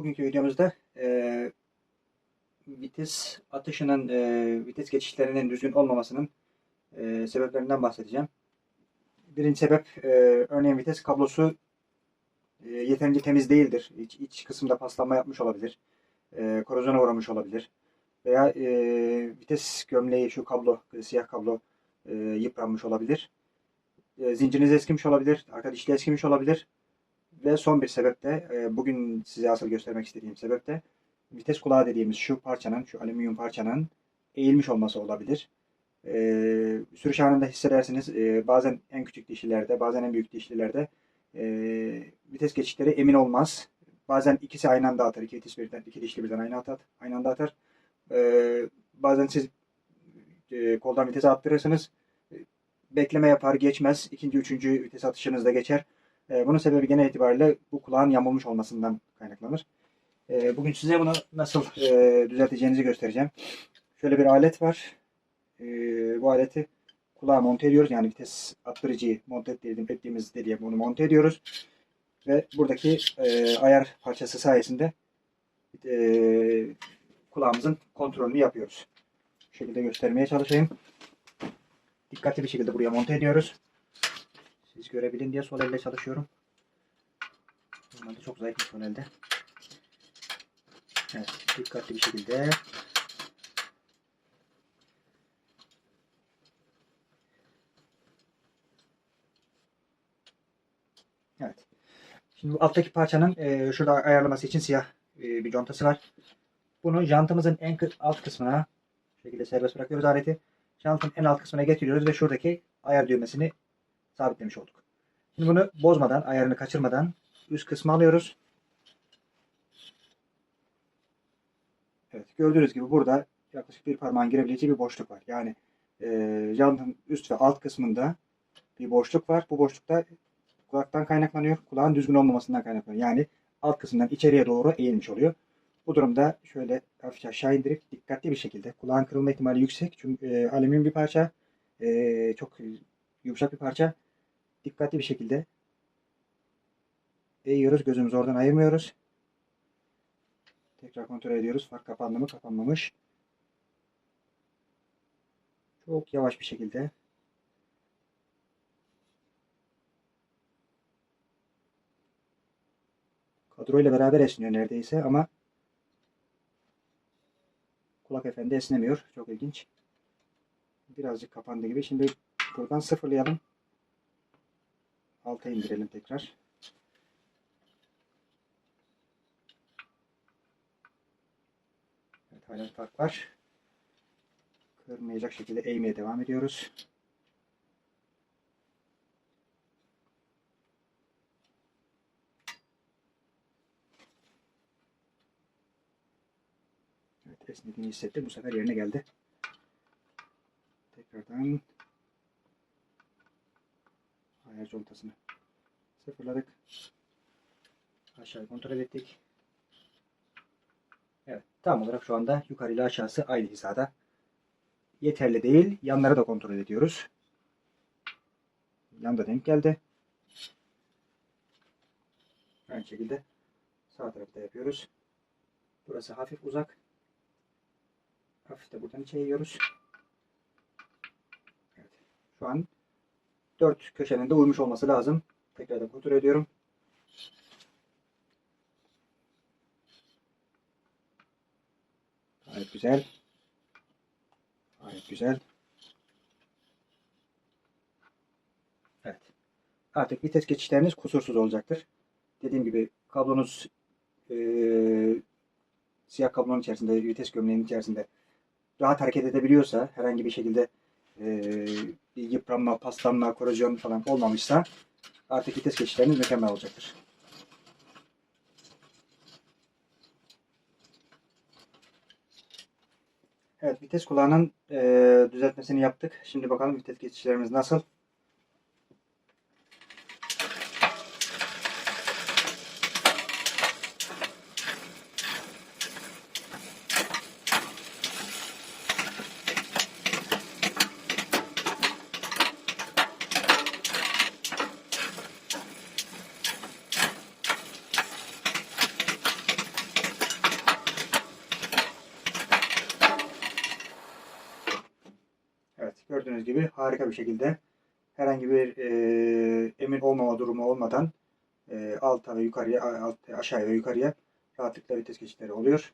Bugünkü videomuzda e, vites atışının, e, vites geçişlerinin düzgün olmamasının e, sebeplerinden bahsedeceğim. Birinci sebep, e, örneğin vites kablosu e, yeterince temiz değildir. İç, iç kısımda paslanma yapmış olabilir. E, korozyona uğramış olabilir. Veya e, vites gömleği, şu kablo, siyah kablo e, yıpranmış olabilir. E, zinciriniz eskimiş olabilir, arka dişli eskimiş olabilir. Ve son bir sebep de e, bugün size asıl göstermek istediğim sebep de vites kulağı dediğimiz şu parçanın, şu alüminyum parçanın eğilmiş olması olabilir. E, sürüş anında hissedersiniz e, bazen en küçük dişlilerde, bazen en büyük dişlilerde e, vites geçişleri emin olmaz. Bazen ikisi aynı anda atar. iki vites birden, iki dişli birden aynı, atar, aynı anda atar. Bazen siz koldan vitese attırırsınız. Bekleme yapar, geçmez. İkinci, üçüncü vites atışınızda geçer. E, bunun sebebi genel itibariyle bu kulağın yamulmuş olmasından kaynaklanır. E, bugün size bunu nasıl e, düzelteceğinizi göstereceğim. Şöyle bir alet var. E, bu aleti kulağa monte ediyoruz. Yani vites attırıcıyı monte ettiğimiz deliğe bunu monte ediyoruz. Ve buradaki e, ayar parçası sayesinde e, kulağımızın kontrolünü yapıyoruz. Bu şekilde göstermeye çalışayım. Dikkatli bir şekilde buraya monte ediyoruz. Siz görebilin diye sol elle çalışıyorum. Normalde çok zayıf sol elde. Evet, dikkatli bir şekilde Evet. Şimdi bu alttaki parçanın e, şurada ayarlaması için siyah e, bir contası var. Bunu jantımızın en alt kısmına şekilde serbest bırakıyoruz aleti. Jantın en alt kısmına getiriyoruz ve şuradaki ayar düğmesini sabitlemiş olduk. Şimdi bunu bozmadan, ayarını kaçırmadan üst kısmı alıyoruz. Evet, gördüğünüz gibi burada yaklaşık bir parmağın girebileceği bir boşluk var. Yani e, jantın üst ve alt kısmında bir boşluk var. Bu boşlukta kulaktan kaynaklanıyor. Kulağın düzgün olmamasından kaynaklanıyor. Yani alt kısımdan içeriye doğru eğilmiş oluyor. Bu durumda şöyle hafifçe aşağı indirip dikkatli bir şekilde kulağın kırılma ihtimali yüksek. Çünkü e, alüminyum bir parça. e, çok yumuşak bir parça. Dikkatli bir şekilde eğiyoruz. Gözümüzü oradan ayırmıyoruz. Tekrar kontrol ediyoruz. Fark kapandı mı? Kapanmamış. Çok yavaş bir şekilde kadroyla beraber esniyor neredeyse ama kulak efendi esnemiyor. Çok ilginç. Birazcık kapandı gibi. Şimdi buradan sıfırlayalım. Alta indirelim tekrar. Evet hala fark var. Kırmayacak şekilde eğmeye devam ediyoruz. Evet esnediğini hissettim. Bu sefer yerine geldi. Tekrardan ayar contasını sıfırladık. Aşağı kontrol ettik. Evet tam olarak şu anda yukarı ile aşağısı aynı hizada. Yeterli değil. Yanları da kontrol ediyoruz. Yan da denk geldi. Aynı şekilde sağ tarafta yapıyoruz. Burası hafif uzak. Hafif de buradan içe yiyoruz. Evet. Şu an dört köşenin de uymuş olması lazım. Tekrardan kontrol ediyorum. Gayet güzel. Gayet güzel. Evet. Artık vites geçişleriniz kusursuz olacaktır. Dediğim gibi kablonuz eee, siyah kablonun içerisinde, vites gömleğinin içerisinde rahat hareket edebiliyorsa, herhangi bir şekilde bir yıpranma, paslanma, korozyon falan olmamışsa artık vites geçişleriniz mükemmel olacaktır. Evet, vites kulağının eee, düzeltmesini yaptık. Şimdi bakalım vites geçişlerimiz nasıl? Gördüğünüz gibi harika bir şekilde herhangi bir e, emin olmama durumu olmadan e, alta ve yukarıya, alt, aşağıya ve yukarıya rahatlıkla vites geçişleri oluyor.